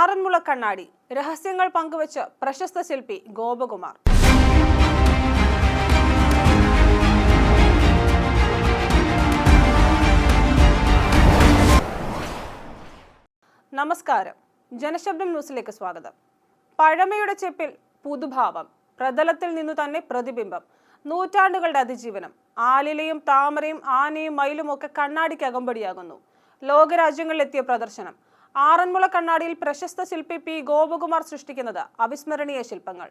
ആറന്മുള കണ്ണാടി രഹസ്യങ്ങൾ പങ്കുവച്ച് പ്രശസ്ത ശില്പി ഗോപകുമാർ. നമസ്കാരം. ജനശബ്ദം ന്യൂസിലേക്ക് സ്വാഗതം. പഴമയുടെ ചെപ്പിൽ പുതുഭാവം പ്രതലത്തിൽ നിന്നു തന്നെ പ്രതിബിംബം നൂറ്റാണ്ടുകളുടെ അതിജീവനം ആലിലയും താമരയും ആനയും മയിലും ഒക്കെ കണ്ണാടിക്ക് അകമ്പടിയാകുന്നു. ലോകരാജ്യങ്ങളിലെത്തിയ പ്രദർശനം ആറന്മുള കണ്ണാടിയിൽ പ്രശസ്ത ശില്പി പി ഗോപകുമാർ സൃഷ്ടിക്കുന്നത് അവിസ്മരണീയ ശില്പങ്ങൾ.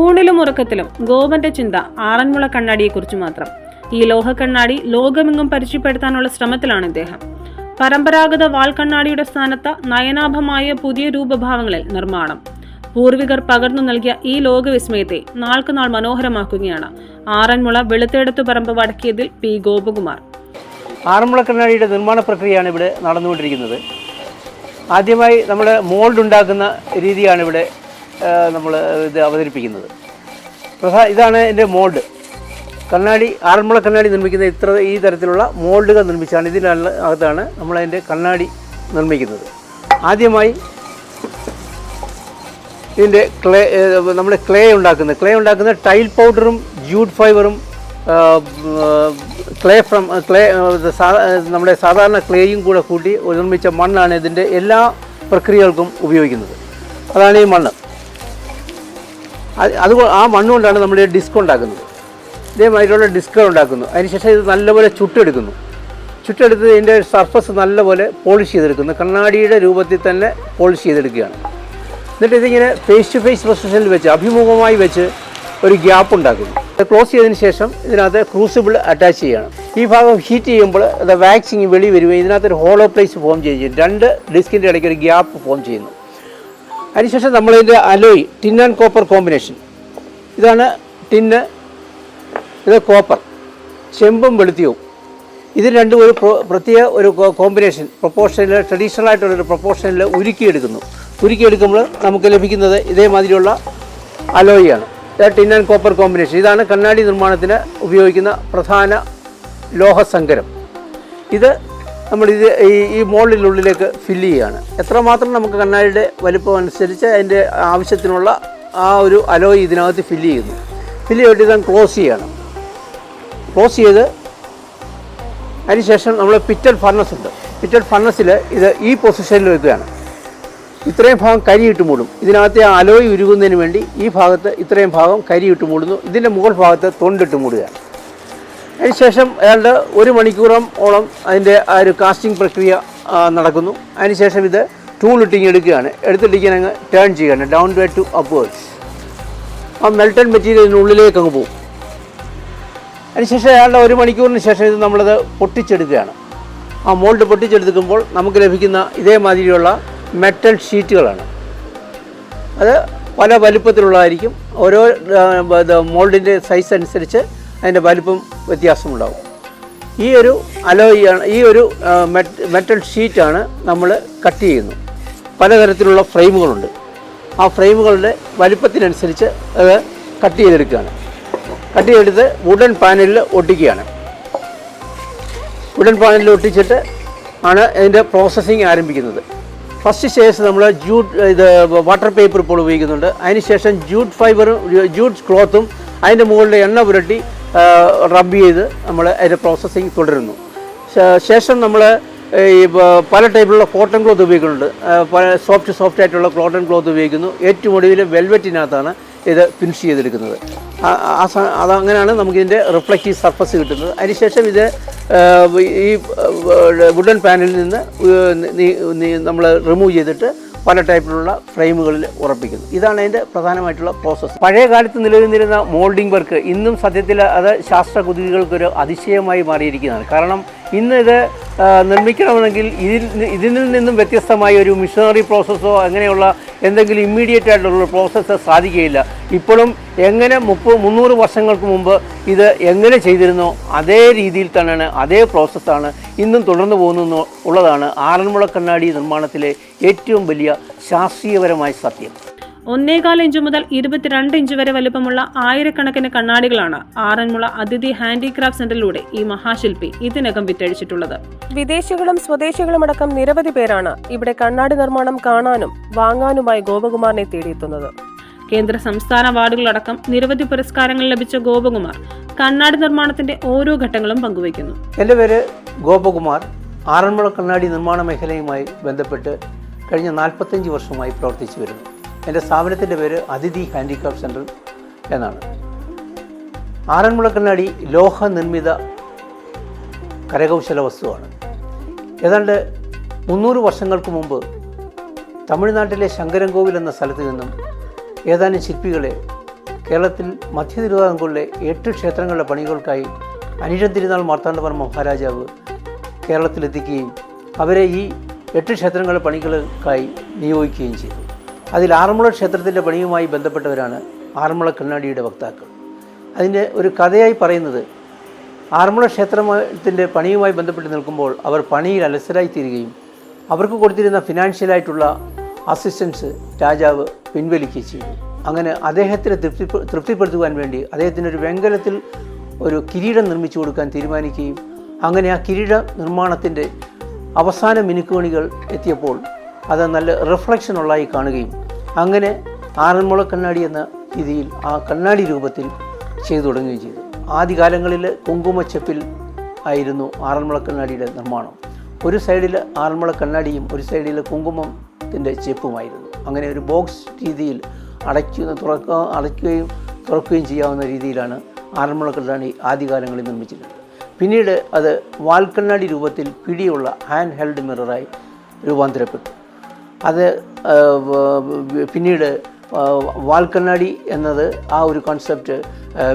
ഊണിലും ഉറക്കത്തിലും ഗോപന്റെ ചിന്ത ആറന്മുള കണ്ണാടിയെക്കുറിച്ച് മാത്രം. ഈ ലോഹ കണ്ണാടി ലോകമെങ്ങും പരിചയപ്പെടുത്താനുള്ള ശ്രമത്തിലാണ് ഇദ്ദേഹം. പരമ്പരാഗത വാൾ കണ്ണാടിയുടെ സ്ഥാനത്ത് നയനാഭമായ പുതിയ രൂപഭാവങ്ങളിൽ നിർമ്മാണം. പൂർവികർ പകർന്നു നൽകിയ ഈ ലോകവിസ്മയത്തെ നാൾക്കുനാൾ മനോഹരമാക്കുകയാണ് ആറന്മുള വെളുത്തേടത്തു പറമ്പ് വടക്കിയതിൽ പി ഗോപകുമാർ. ആറന്മുള കണ്ണാടിയുടെ നിർമ്മാണ പ്രക്രിയയാണ് ഇവിടെ നടന്നുകൊണ്ടിരിക്കുന്നത്. ആദ്യമായി നമ്മൾ മോൾഡ് ഉണ്ടാക്കുന്ന രീതിയാണ് ഇവിടെ നമ്മൾ ഇത് അവതരിപ്പിക്കുന്നത്. ഇതാണ് എന്റെ മോൾഡ്. കണ്ണാടി ആറന്മുള കണ്ണാടി നിർമ്മിക്കുന്ന ഇത്ര ഈ തരത്തിലുള്ള മോൾഡുകൾ നിർമ്മിച്ചാണ് ഇതിനുള്ള അകത്താണ് നമ്മളതിന്റെ കണ്ണാടി നിർമ്മിക്കുന്നത്. ആദ്യമായി ഇതിന്റെ ക്ലേ നമ്മൾ ക്ലേ ഉണ്ടാക്കുന്നത്. ക്ലേ ഉണ്ടാക്കുന്ന ടൈൽ പൗഡറും ജൂട്ട് ഫൈബറും ക്ലേ ഫ്രം ക്ലേ നമ്മുടെ സാധാരണ ക്ലേയും കൂടെ കൂട്ടി നിർമ്മിച്ച മണ്ണാണ് ഇതിന്റെ എല്ലാ പ്രക്രിയകൾക്കും ഉപയോഗിക്കുന്നത്. അതാണ് ഈ മണ്ണ്. അത് ആ മണ്ണുകൊണ്ടാണ് നമ്മൾ ഡിസ്ക് ഉണ്ടാക്കുന്നത്. ഇതേമാതിരിയുള്ള ഡിസ്കുകൾ ഉണ്ടാക്കുന്നു. അതിനുശേഷം ഇത് നല്ലപോലെ ചുട്ടെടുക്കുന്നു. ചുട്ടെടുത്ത് ഇതിന്റെ സർഫസ് നല്ലപോലെ പോളിഷ് ചെയ്തെടുക്കുന്നു. കണ്ണാടിയുടെ രൂപത്തിൽ തന്നെ പോളിഷ് ചെയ്തെടുക്കുകയാണ്. എന്നിട്ട് ഇതിങ്ങനെ ഫേസ് ടു ഫേസ് പൊസിഷനിൽ വെച്ച് അഭിമുഖമായി വെച്ച് ഒരു ഗ്യാപ്പ് ഉണ്ടാക്കുന്നു. അത് ക്ലോസ് ചെയ്തതിന് ശേഷം ഇതിനകത്ത് ക്രൂസിബിൾ അറ്റാച്ച് ചെയ്യണം. ഈ ഭാഗം ഹീറ്റ് ചെയ്യുമ്പോൾ അത് വാക്സിങ് വെളി വരികയും ഇതിനകത്ത് ഒരു ഹോളോ പ്ലേസ് ഫോം ചെയ്യും. രണ്ട് ഡിസ്കിന്റെ ഇടയ്ക്ക് ഒരു ഗ്യാപ്പ് ഫോം ചെയ്യുന്നു. അതിനുശേഷം നമ്മളിതിന്റെ alloy tin and copper combination ഇതാണ് ടിന്ന് ഇത് കോപ്പർ. ചെമ്പും വെളുത്തിയവും ഇത് രണ്ടും ഒരു പ്രത്യേക ഒരു കോമ്പിനേഷൻ. പ്രൊപ്പോർഷനിൽ ട്രഡീഷണൽ ആയിട്ടുള്ളൊരു പ്രൊപ്പോർഷനിൽ ഉരുക്കിയെടുക്കുന്നു. ഉരുക്കിയെടുക്കുമ്പോൾ നമുക്ക് ലഭിക്കുന്നത് ഇതേമാതിരിയുള്ള അലോയിയാണ്. Tin and copper combination. ഇതാണ് കണ്ണാടി നിർമ്മാണത്തിന് ഉപയോഗിക്കുന്ന പ്രധാന ലോഹസങ്കരം. ഇത് നമ്മൾ ഇത് ഈ ഈ മോളിനുള്ളിലേക്ക് ഫില്ല് ചെയ്യുകയാണ്. എത്രമാത്രം നമുക്ക് കണ്ണാടിയുടെ വലിപ്പം അനുസരിച്ച് അതിന്റെ ആവശ്യത്തിനുള്ള ആ ഒരു അലോയ് ഇതിനകത്ത് ഫില്ല് ചെയ്യുന്നു. ഫില്ല് ചെയ്തിട്ട് ഇതാണ് ക്ലോസ് ചെയ്യണം. ക്ലോസ് ചെയ്ത് അതിനുശേഷം നമ്മൾ പിറ്റൽ ഫർണസ് ഉണ്ട്. പിറ്റൽ ഫർണസിൽ ഇത് ഈ പൊസിഷനിൽ വെക്കുകയാണ്. ഇത്രയും ഭാഗം കരിയിട്ട് മൂടും. ഇതിനകത്തെ അലോയ് ഉരുകുന്നതിന് വേണ്ടി ഈ ഭാഗത്ത് ഇത്രയും ഭാഗം കരിയിട്ട് മൂടുന്നു. ഇതിന്റെ മുകൾ ഭാഗത്ത് തൊണ്ടിട്ട് മൂടുകയാണ്. അതിനുശേഷം അയാളുടെ ഒരു മണിക്കൂറം ഓളം അതിന്റെ ആ ഒരു കാസ്റ്റിംഗ് പ്രക്രിയ നടക്കുന്നു. അതിനുശേഷം ഇത് ടൂൾ ഇട്ടിങ് എടുക്കുകയാണ്. എടുത്തിട്ടിങ്ങനെ അങ്ങ് ടേൺ ചെയ്യുകയാണ്. ഡൗൺ വേ ടു അപ്വേർഡ്സ് ആ മെൽറ്റഡ് മെറ്റീരിയലിനുള്ളിലേക്ക് അങ്ങ് പോകും. അതിനുശേഷം അയാളുടെ ഒരു മണിക്കൂറിന് ശേഷം ഇത് നമ്മളത് പൊട്ടിച്ചെടുക്കുകയാണ്. ആ മോൾഡ് പൊട്ടിച്ചെടുക്കുമ്പോൾ നമുക്ക് ലഭിക്കുന്ന ഇതേമാതിരിയുള്ള മെറ്റൽ ഷീറ്റുകളാണ്. അത് പല വലുപ്പത്തിലുള്ളതായിരിക്കും. ഓരോ മോൾഡിന്റെ സൈസ് അനുസരിച്ച് അതിന്റെ വലിപ്പം വ്യത്യാസമുണ്ടാകും ഈ ഒരു അലോയാണ് ഈ ഒരു മെറ്റൽ ഷീറ്റാണ് നമ്മൾ കട്ട് ചെയ്യുന്നത്. പലതരത്തിലുള്ള ഫ്രെയിമുകളുണ്ട്. ആ ഫ്രെയിമുകളുടെ വലിപ്പത്തിനനുസരിച്ച് അത് കട്ട് ചെയ്തെടുക്കുകയാണ്. കട്ട് ചെയ്തെടുത്ത് വുഡൻ പാനലിൽ ഒട്ടിക്കുകയാണ്. വുഡൻ പാനലിൽ ഒട്ടിച്ചിട്ട് ആണ് ഇതിന്റെ പ്രോസസ്സിങ് ആരംഭിക്കുന്നത്. ഫസ്റ്റ് സ്റ്റേജ് നമ്മൾ ജൂട്ട് ഇത് വാട്ടർ പേപ്പർ ഇപ്പോൾ ഉപയോഗിക്കുന്നുണ്ട്. അതിനുശേഷം ജൂട്ട് ഫൈബറും ജൂട്ട് ക്ലോത്തും അതിന്റെ മുകളിൽ എണ്ണ പുരട്ടി റബ്ബ് ചെയ്ത് നമ്മൾ അതിന്റെ പ്രോസസ്സിങ് തുടരുന്നു. ശേഷം നമ്മൾ ഈ പല ടൈപ്പിലുള്ള കോട്ടൺ ക്ലോത്ത് ഉപയോഗിക്കുന്നുണ്ട്. പല സോഫ്റ്റ് സോഫ്റ്റ് ആയിട്ടുള്ള കോട്ടൺ ക്ലോത്ത് ഉപയോഗിക്കുന്നു. ഏറ്റവും ഒടുവിൽ വെൽവെറ്റിനകത്താണ് ഇത് ഫിനിഷ് ചെയ്തെടുക്കുന്നത്. അതങ്ങനെയാണ് നമുക്കിതിന്റെ റിഫ്ലക്റ്റീവ് സർഫസ് കിട്ടുന്നത്. അതിനുശേഷം ഇത് ഈ വുഡൻ പാനലിൽ നിന്ന് നമ്മൾ റിമൂവ് ചെയ്തിട്ട് പല ടൈപ്പിലുള്ള ഫ്രെയിമുകളിൽ ഉറപ്പിക്കുന്നു. ഇതാണ് അതിന്റെ പ്രധാനമായിട്ടുള്ള പ്രോസസ്സ് പഴയ കാലത്ത് നിലനിന്നിരുന്ന മോൾഡിംഗ് വർക്ക് ഇന്നും സത്യത്തിൽ അത് ശാസ്ത്ര കുതികൾക്കൊരു അതിശയമായി മാറിയിരിക്കുന്നതാണ്. കാരണം ഇന്ന് ഇത് നിർമ്മിക്കണമെങ്കിൽ ഇതിൽ ഇതിൽ നിന്നും വ്യത്യസ്തമായ ഒരു മിഷനറി പ്രോസസ്സോ അങ്ങനെയുള്ള എന്തെങ്കിലും ഇമ്മീഡിയറ്റ് ആയിട്ടുള്ള പ്രോസസ്സ് സാധിക്കുകയില്ല. ഇപ്പോഴും എങ്ങനെ മുപ്പത് മുന്നൂറ് വർഷങ്ങൾക്ക് മുമ്പ് ഇത് എങ്ങനെ ചെയ്തിരുന്നോ അതേ രീതിയിൽ തന്നെയാണ് അതേ പ്രോസസ്സാണ് ഇന്നും തുടർന്നു പോകുന്നു ഉള്ളതാണ് ആറന്മുള കണ്ണാടി നിർമ്മാണത്തിലെ ഏറ്റവും വലിയ ശാസ്ത്രീയപരമായ സത്യം. ഒന്നേകാൽ ഇഞ്ച് മുതൽ ഇരുപത്തിരണ്ട് ഇഞ്ച് വരെ വലുപ്പമുള്ള ആയിരക്കണക്കിന് കണ്ണാടികളാണ് ആറന്മുള അതിഥി ഹാൻഡിക്രാഫ്റ്റ് സെന്ററിലൂടെ ഈ മഹാശില്പി ഇതിനകം വിറ്റഴിച്ചിട്ടുള്ളത്. വിദേശികളും സ്വദേശികളും അടക്കം നിരവധി പേരാണ് ഇവിടെ കണ്ണാടി നിർമ്മാണം കാണാനും വാങ്ങാനുമായി ഗോപകുമാറിനെ തേടിയെത്തുന്നത്. കേന്ദ്ര സംസ്ഥാന അവാർഡുകളടക്കം നിരവധി പുരസ്കാരങ്ങൾ ലഭിച്ച ഗോപകുമാർ കണ്ണാടി നിർമ്മാണത്തിന്റെ ഓരോ ഘട്ടങ്ങളും പങ്കുവയ്ക്കുന്നു. എന്റെ പേര് ഗോപകുമാർ. ആറന്മുള കണ്ണാടി നിർമ്മാണ മേഖലയുമായി ബന്ധപ്പെട്ട് കഴിഞ്ഞ നാൽപ്പത്തഞ്ച് വർഷമായി പ്രവർത്തിച്ചു വരുന്നു. എന്റെ സ്ഥാപനത്തിന്റെ പേര് അതിഥി ഹാൻഡിക്രാഫ്റ്റ് സെന്റർ എന്നാണ്. ആറന്മുള കണ്ണാടി ലോഹ നിർമ്മിത കരകൗശല വസ്തുവാണ്. ഏതാണ്ട് മുന്നൂറ് വർഷങ്ങൾക്ക് മുമ്പ് തമിഴ്നാട്ടിലെ ശങ്കരൻകോവിൽ എന്ന സ്ഥലത്ത് നിന്നും ഏതാനും ശില്പികളെ കേരളത്തിൽ മധ്യ തിരുവിതാംകൂറിലെ എട്ട് ക്ഷേത്രങ്ങളുടെ പണികൾക്കായി അനിഴം തിരുനാൾ മാർത്താണ്ഡവർമ്മ മഹാരാജാവ് കേരളത്തിലെത്തിക്കുകയും അവരെ ഈ എട്ട് ക്ഷേത്രങ്ങളുടെ പണികൾക്കായി നിയോഗിക്കുകയും ചെയ്തു. അതിൽ ആറന്മുള ക്ഷേത്രത്തിന്റെ പണിയുമായി ബന്ധപ്പെട്ടവരാണ് ആറന്മുള കണ്ണാടിയുടെ വക്താക്കൾ. അതിന്റെ ഒരു കഥയായി പറയുന്നത് ആറന്മുള ക്ഷേത്രത്തിന്റെ പണിയുമായി ബന്ധപ്പെട്ട് നിൽക്കുമ്പോൾ അവർ പണിയിൽ അലസരായി തീരുകയും അവർക്ക് കൊടുത്തിരുന്ന ഫിനാൻഷ്യലായിട്ടുള്ള അസിസ്റ്റൻസ് രാജാവ് പിൻവലിക്കുകയും ചെയ്തു. അങ്ങനെ അദ്ദേഹത്തിനെ തൃപ്തി തൃപ്തിപ്പെടുത്തുവാൻ വേണ്ടി അദ്ദേഹത്തിന് ഒരു വെങ്കലത്തിൽ ഒരു കിരീടം നിർമ്മിച്ചു കൊടുക്കാൻ തീരുമാനിക്കുകയും അങ്ങനെ ആ കിരീട നിർമ്മാണത്തിന്റെ അവസാന മിനുക്കുമണികൾ എത്തിയപ്പോൾ അത് നല്ല റിഫ്ലക്ഷൻ ഉള്ളതായി കാണുകയും അങ്ങനെ ആറന്മുള കണ്ണാടി എന്ന രീതിയിൽ ആ കണ്ണാടി രൂപത്തിൽ ചെയ്തു തുടങ്ങുകയും ചെയ്തു. ആദ്യകാലങ്ങളിൽ കുങ്കുമച്ചപ്പിൽ ആയിരുന്നു ആറന്മുള കണ്ണാടിയുടെ നിർമ്മാണം. ഒരു സൈഡിൽ ആറന്മുള കണ്ണാടിയും ഒരു സൈഡിൽ കുങ്കുമത്തിന്റെ ചെപ്പുമായിരുന്നു. അങ്ങനെ ഒരു ബോക്സ് രീതിയിൽ അടയ്ക്കുന്ന തുറക്കുക അടയ്ക്കുകയും തുറക്കുകയും ചെയ്യാവുന്ന രീതിയിലാണ് ആറന്മുള കണ്ണാടി ആദ്യകാലങ്ങളിൽ നിർമ്മിച്ചിട്ടുള്ളത് പിന്നീട് അത് വാൽക്കണ്ണാടി രൂപത്തിൽ പിടിയുള്ള ഹാൻഡ് ഹെൽഡ് മിററായി രൂപാന്തരപ്പെട്ടു. അത് പിന്നീട് വാൽക്കണ്ണാടി എന്നത് ആ ഒരു കോൺസെപ്റ്റ്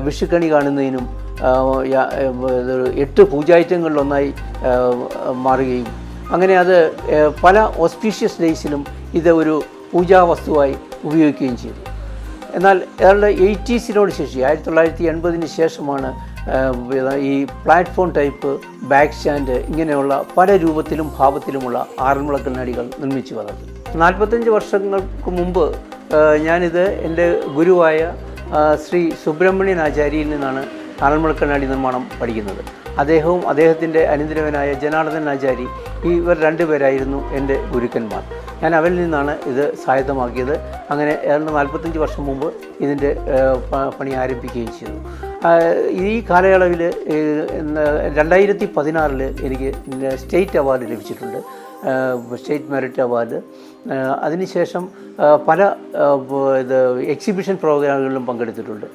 വിഷുക്കണി കാണുന്നതിനും എട്ട് പൂജായിറ്റങ്ങളിലൊന്നായി മാറുകയും. അങ്ങനെ അത് പല ഓസ്പീഷ്യസ് ഡേയ്സിലും ഇത് ഒരു പൂജാ വസ്തുവായി ഉപയോഗിക്കുകയും ചെയ്തു. എന്നാൽ ഏതാണ്ട് എയ്റ്റീസിനോട് ശേഷം ആയിരത്തി തൊള്ളായിരത്തി എൺപതിന് ശേഷമാണ് ഈ പ്ലാറ്റ്ഫോം ടൈപ്പ് ബാക്ക് സ്റ്റാൻഡ് ഇങ്ങനെയുള്ള പല രൂപത്തിലും ഭാവത്തിലുമുള്ള ആറന്മുള കണ്ണാടികൾ നിർമ്മിച്ചു വന്നത്. നാൽപ്പത്തഞ്ച് വർഷങ്ങൾക്ക് മുമ്പ് ഞാനിത് എന്റെ ഗുരുവായ ശ്രീ സുബ്രഹ്മണ്യൻ ആചാര്യയിൽ നിന്നാണ് ആറന്മുള കണ്ണാടി നിർമ്മാണം പഠിക്കുന്നത്. അദ്ദേഹവും അദ്ദേഹത്തിന്റെ അനന്തരവനായ ജനാർദ്ദൻ ആചാരി ഇവർ രണ്ടുപേരായിരുന്നു എന്റെ ഗുരുക്കന്മാർ. ഞാൻ അവരിൽ നിന്നാണ് ഇത് സ്വായത്തമാക്കിയത് അങ്ങനെ ഏതാണ്ട് നാൽപ്പത്തഞ്ച് വർഷം മുമ്പ് ഇതിന്റെ പണി ആരംഭിക്കുകയും ചെയ്തു. ഈ കാലയളവിൽ രണ്ടായിരത്തി പതിനാറിൽ എനിക്ക് സ്റ്റേറ്റ് അവാർഡ് ലഭിച്ചിട്ടുണ്ട്. State merit award. അതിനുശേഷം പല ഇത് എക്സിബിഷൻ പ്രോഗ്രാമുകളിലും പങ്കെടുത്തിട്ടുണ്ട്.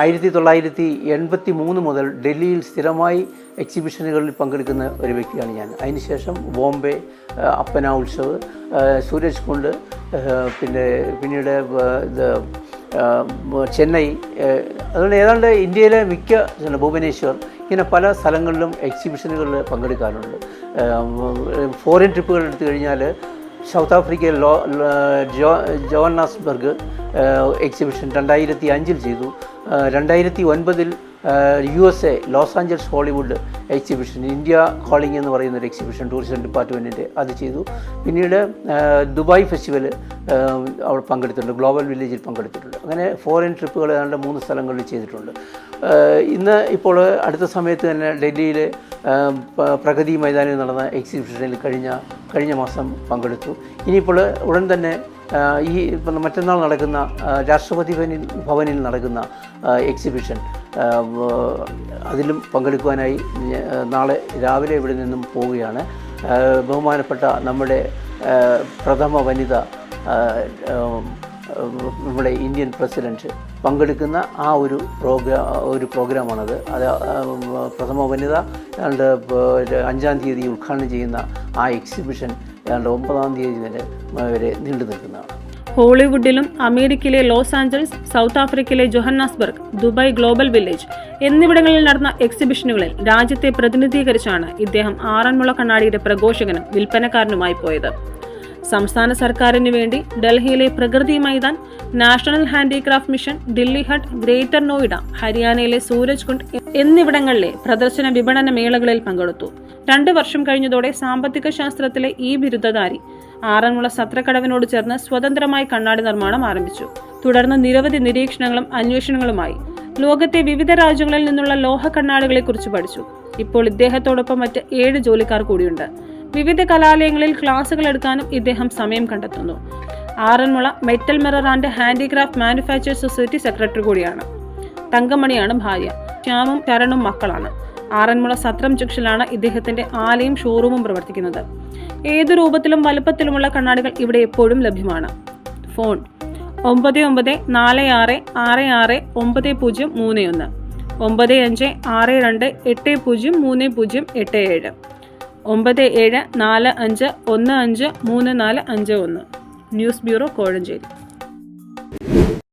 ആയിരത്തി തൊള്ളായിരത്തി എൺപത്തി മൂന്ന് മുതൽ ഡൽഹിയിൽ സ്ഥിരമായി എക്സിബിഷനുകളിൽ പങ്കെടുക്കുന്ന ഒരു വ്യക്തിയാണ് ഞാൻ. അതിനുശേഷം ബോംബെ അപ്പന ഉത്സവ് സൂരജ് കുണ്ട് പിന്നെ പിന്നീട് ഇത് ചെന്നൈ അതുകൊണ്ട് ഏതാണ്ട് ഇന്ത്യയിലെ മിക്ക ഭുവനേശ്വർ ഇങ്ങനെ പല സ്ഥലങ്ങളിലും എക്സിബിഷനുകളിൽ പങ്കെടുക്കാറുണ്ട്. ഫോറിൻ ട്രിപ്പുകൾ എടുത്തു കഴിഞ്ഞാൽ സൗത്ത് ആഫ്രിക്കയിൽ ലോ ജോ ജോഹന്നാസ്ബർഗ് എക്സിബിഷൻ രണ്ടായിരത്തി അഞ്ചിൽ ചെയ്തു. രണ്ടായിരത്തി ഒൻപതിൽ U S A Los Angeles Hollywood exhibition India calling എന്ന് പറയുന്ന ഒരു എക്സിബിഷൻ ടൂറിസം ഡിപ്പാർട്ട്മെന്റിന്റെ അത് ചെയ്തു. പിന്നീട് ദുബായ് ഫെസ്റ്റിവൽ അവിടെ പങ്കെടുത്തിട്ടുണ്ട് ഗ്ലോബൽ വില്ലേജിൽ പങ്കെടുത്തിട്ടുണ്ട്. അങ്ങനെ ഫോറിൻ ട്രിപ്പുകൾ ഏതാണ്ട് മൂന്ന് സ്ഥലങ്ങളിൽ ചെയ്തിട്ടുണ്ട്. ഇന്ന് ഇപ്പോൾ അടുത്ത സമയത്ത് തന്നെ ഡൽഹിയിൽ പ്രഗതി മൈതാനിൽ നടന്ന എക്സിബിഷനിൽ കഴിഞ്ഞ കഴിഞ്ഞ മാസം പങ്കെടുത്തു. ഇനിയിപ്പോൾ ഉടൻ തന്നെ ഈ മറ്റന്നാൾ നടക്കുന്ന രാഷ്ട്രപതി ഭവനിൽ ഭവനിൽ നടക്കുന്ന എക്സിബിഷൻ അതിലും പങ്കെടുക്കുവാനായി നാളെ രാവിലെ ഇവിടെ നിന്നും പോവുകയാണ്. ബഹുമാനപ്പെട്ട നമ്മുടെ പ്രഥമ വനിത നമ്മുടെ ഇന്ത്യൻ പ്രസിഡന്റ് പങ്കെടുക്കുന്ന ആ ഒരു പ്രോഗ്രാം ഒരു പ്രോഗ്രാമാണത്. അത് പ്രഥമ വനിത അഞ്ചാം തീയതി ഉദ്ഘാടനം ചെയ്യുന്ന ആ എക്സിബിഷൻ ഏതാണ്ട് ഒമ്പതാം തീയതി വരെ വരെ നീണ്ടു നിൽക്കുന്നതാണ്. ഹോളിവുഡിലും അമേരിക്കയിലെ ലോസ് ആഞ്ചൽസ് സൗത്ത് ആഫ്രിക്കയിലെ ജൊഹന്നാസ്ബർഗ് ദുബായ് ഗ്ലോബൽ വില്ലേജ് എന്നിവിടങ്ങളിൽ നടന്ന എക്സിബിഷനുകളിൽ രാജ്യത്തെ പ്രതിനിധീകരിച്ചാണ് ഇദ്ദേഹം ആറന്മുള കണ്ണാടിയുടെ പ്രഘോഷകനും വിൽപ്പനക്കാരനുമായി പോയത്. സംസ്ഥാന സർക്കാരിന് വേണ്ടി ഡൽഹിയിലെ Pragati Maidan national handicraft mission Dilli Haat greater Noida ഹരിയാനയിലെ സൂരജ് കുണ്ട് എന്നിവിടങ്ങളിലെ പ്രദർശന വിപണന മേളകളിൽ പങ്കെടുത്തു. രണ്ട് വർഷം കഴിഞ്ഞതോടെ സാമ്പത്തിക ശാസ്ത്രത്തിലെ ഈ ബിരുദധാരി ആറന്മുള സത്രക്കടവിനോട് ചേർന്ന് സ്വതന്ത്രമായി കണ്ണാടി നിർമ്മാണം ആരംഭിച്ചു. തുടർന്ന് നിരവധി നിരീക്ഷണങ്ങളും അന്വേഷണങ്ങളുമായി ലോകത്തെ വിവിധ രാജ്യങ്ങളിൽ നിന്നുള്ള ലോഹ കണ്ണാടികളെക്കുറിച്ച് പഠിച്ചു. ഇപ്പോൾ ഇദ്ദേഹത്തോടൊപ്പം മറ്റ് ഏഴ് ജോലിക്കാർ കൂടിയുണ്ട്. വിവിധ കലാലയങ്ങളിൽ ക്ലാസുകൾ എടുക്കാനും ഇദ്ദേഹം സമയം കണ്ടെത്തുന്നു. Aranmula metal mirror and handicraft manufacture society secretary കൂടിയാണ്. തങ്കമണിയാണ് ഭാര്യ. ശ്യാമും കരണും മക്കളാണ്. ആറന്മുള സത്രം ജംഗ്ഷനിലാണ് ഇദ്ദേഹത്തിന്റെ ആലയും ഷോറൂമും പ്രവർത്തിക്കുന്നത്. ഏതു രൂപത്തിലും വലുപ്പത്തിലുമുള്ള കണ്ണാടികൾ ഇവിടെ എപ്പോഴും ലഭ്യമാണ്. ഫോൺ ഒമ്പത് ഒമ്പത് നാല് ആറ് ആറ് ആറ് ഒമ്പത് പൂജ്യം മൂന്ന് ഒന്ന്. ഒമ്പത് അഞ്ച് ആറ് രണ്ട് എട്ട് പൂജ്യം മൂന്ന് പൂജ്യം എട്ട് ഏഴ്. ഒമ്പത് ഏഴ് നാല് അഞ്ച് ഒന്ന് അഞ്ച് മൂന്ന് നാല് അഞ്ച് ഒന്ന്. News bureau Kozhencherry.